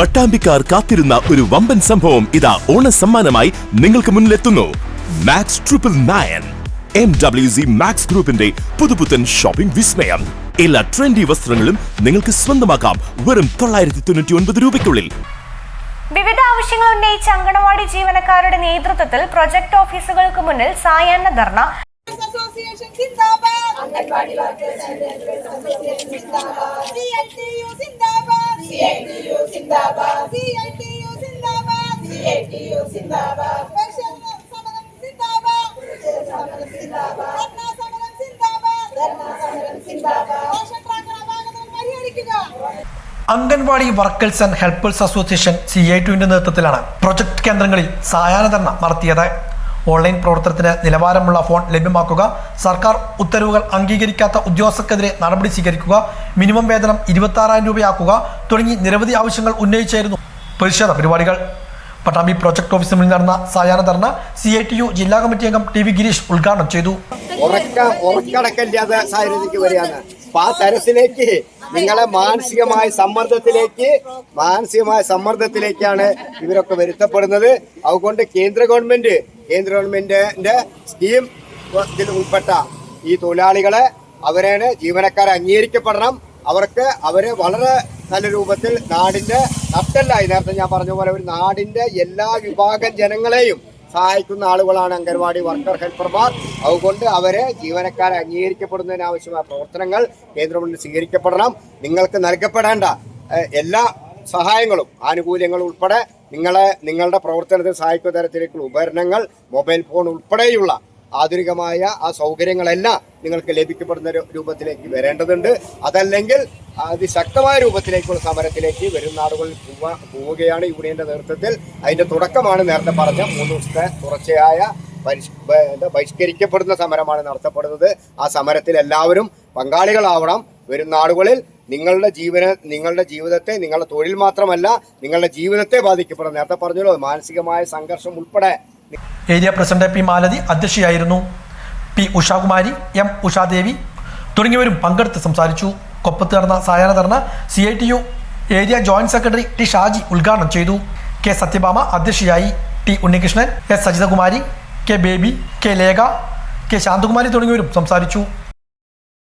പട്ടാമ്പിക്കാർ കാത്തിരുന്ന ഒരു വമ്പൻ സംഭവം ഇതാ ഓണ സമ്മാനമായി നിങ്ങൾക്ക് മുന്നിലെത്തുന്നു max triple nine M W C max ഗ്രൂപ്പിന്റെ പുതുപുത്തൻ ഷോപ്പിംഗ് വിസ്മയം എല്ലാ ട്രെൻഡി വസ്ത്രങ്ങളും നിങ്ങൾക്ക് സ്വന്തമാക്കാം വെറും തൊള്ളായിരത്തി തൊണ്ണൂറ്റി ഒൻപത് രൂപയ്ക്കുള്ളിൽ വിവിധ ആവശ്യങ്ങൾ ഉന്നയിച്ച അങ്കണവാടി ജീവനക്കാരുടെ നേതൃത്വത്തിൽ പ്രൊജക്ട് ഓഫീസുകൾക്ക് മുന്നിൽ സായാഹ്ന ധർണ അസോസിയേഷൻ സിന്ദാബാദ് സിന്ദാബാദ് സിന്ദാബാദ് സമരം സിന്ദാബാദ് സമരം സിന്ദാബാദ് ധർണ സമരം സിന്ദാബാദ് ധർണ സമരം സിന്ദാബാദ് റേഷൻ ട്രാക്കർ അപാകതകൾ പരിഹരിക്കുക. Anganwadi workers and helpers association C I ടുവിന്റെ നേതൃത്വത്തിലാണ് പ്രൊജക്ട് കേന്ദ്രങ്ങളിൽ സായാഹ്ന ധർണ നടത്തിയത്. ഓൺലൈൻ പ്രവർത്തനത്തിന് നിലവാരമുള്ള ഫോൺ ലഭ്യമാക്കുക സർക്കാർ ഉത്തരവുകൾ അംഗീകരിക്കാത്ത ഉദ്യോഗസ്ഥർക്കെതിരെ നടപടി സ്വീകരിക്കുക മിനിമം വേതനം ഇരുപത്തി ആറായിരം രൂപയാക്കുക തുടങ്ങി നിരവധി ആവശ്യങ്ങൾ ഉന്നയിച്ചായിരുന്നു പ്രതിഷേധ പരിപാടികൾ. പട്ടാമ്പി പ്രൊജക്ട് ഓഫീസിൽ മുന്നിൽ നടന്ന സായാഹ്ന dharna C I T U ജില്ലാ കമ്മിറ്റി അംഗം ടി വി ഗിരീഷ് ഉദ്ഘാടനം ചെയ്തു. നിങ്ങളെ മാനസികമായ സമ്മർദ്ദത്തിലേക്ക് മാനസികമായ സമ്മർദ്ദത്തിലേക്കാണ് ഇവരൊക്കെ വരുത്തപ്പെടുന്നത്. അതുകൊണ്ട് കേന്ദ്ര ഗവൺമെന്റ് കേന്ദ്ര ഗവൺമെന്റിന്റെ സ്കീം ഉൾപ്പെട്ട ഈ തൊഴിലാളികളെ അവരാണ് ജീവനക്കാരെ അംഗീകരിക്കപ്പെടണം. അവർക്ക് അവരെ വളരെ നല്ല രൂപത്തിൽ നാടിന്റെ നട്ടല്ലായി. നേരത്തെ ഞാൻ പറഞ്ഞ പോലെ ഒരു നാടിന്റെ എല്ലാ വിഭാഗം ജനങ്ങളെയും സഹായിക്കുന്ന ആളുകളാണ് അംഗൻവാടി വർക്കർ ഹെൽപ്പർമാർ. അതുകൊണ്ട് അവരെ ജീവനക്കാരെ അംഗീകരിക്കപ്പെടുന്നതിന് ആവശ്യമായ പ്രവർത്തനങ്ങൾ കേന്ദ്രമന്ത്രി സ്വീകരിക്കപ്പെടണം. നിങ്ങൾക്ക് നൽകപ്പെടേണ്ട എല്ലാ സഹായങ്ങളും ആനുകൂല്യങ്ങളും ഉൾപ്പെടെ നിങ്ങളെ നിങ്ങളുടെ പ്രവർത്തനത്തെ സഹായിക്കുന്ന തരത്തിലേക്കുള്ള ഉപകരണങ്ങൾ മൊബൈൽ ഫോൺ ഉൾപ്പെടെയുള്ള ആധുനികമായ ആ സൗകര്യങ്ങളെല്ലാം നിങ്ങൾക്ക് ലഭിക്കപ്പെടുന്ന രൂപത്തിലേക്ക് വരേണ്ടതുണ്ട്. അതല്ലെങ്കിൽ അതിശക്തമായ രൂപത്തിലേക്കുള്ള സമരത്തിലേക്ക് വരും നാടുകളിൽ പോവാ- പോവുകയാണ് യൂണിയന്റെ നേതൃത്വത്തിൽ. അതിന്റെ തുടക്കമാണ് നേരത്തെ പറഞ്ഞ മൂന്ന് ദിവസത്തെ തുടർച്ചയായ ബഹിഷ്കരിക്കപ്പെടുന്ന സമരമാണ് നടത്തപ്പെടുന്നത്. ആ സമരത്തിൽ എല്ലാവരും പങ്കാളികളാവണം. വരും നാടുകളിൽ നിങ്ങളുടെ ജീവന നിങ്ങളുടെ ജീവിതത്തെ നിങ്ങളുടെ തൊഴിൽ മാത്രമല്ല നിങ്ങളുടെ ജീവിതത്തെ ബാധിക്കപ്പെടും. നേരത്തെ പറഞ്ഞല്ലോ മാനസികമായ സംഘർഷം ഉൾപ്പെടെ ഏരിയ പ്രസിഡന്റ് പി മാലതി അധ്യക്ഷയായിരുന്നു. പി ഉഷാകുമാരി എം ഉഷാദേവി തുടങ്ങിയവരും പങ്കെടുത്ത് സംസാരിച്ചു. കൊപ്പത്ത് നടന്ന സായാഹ്ന dharna C I T U area joint secretary T Shaji ഉദ്ഘാടനം ചെയ്തു. കെ സത്യഭാമ അധ്യക്ഷയായി. T Unnikrishnan S Sajithakumari K Baby K Lekha K Shanthakumari തുടങ്ങിയവരും സംസാരിച്ചു.